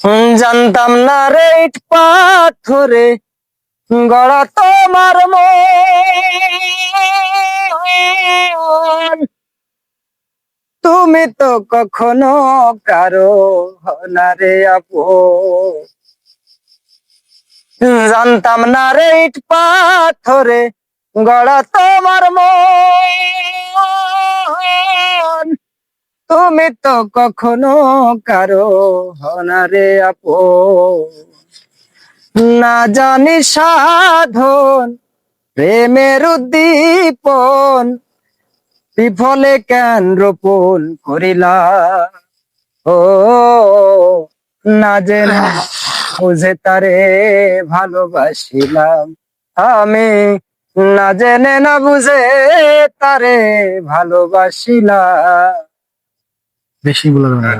হুম, জানতাম না রে পাথরে গড়া তোমার তুমি তো কখনো কারও না রে আপু জানতাম না রে পাথরে গড়া তোমার মন। তুমি তো কখনো কারও না রে আপু না জানি সাধন, প্রেমের উদ্দীপন, বিফলে কেন রোপণ করিলা ও, না জেনে বুঝে তারে ভালোবাসিলাম। আমি না জেনে না বুঝে তারে ভালোবাসিলাম। বেশি বলা যাবে না।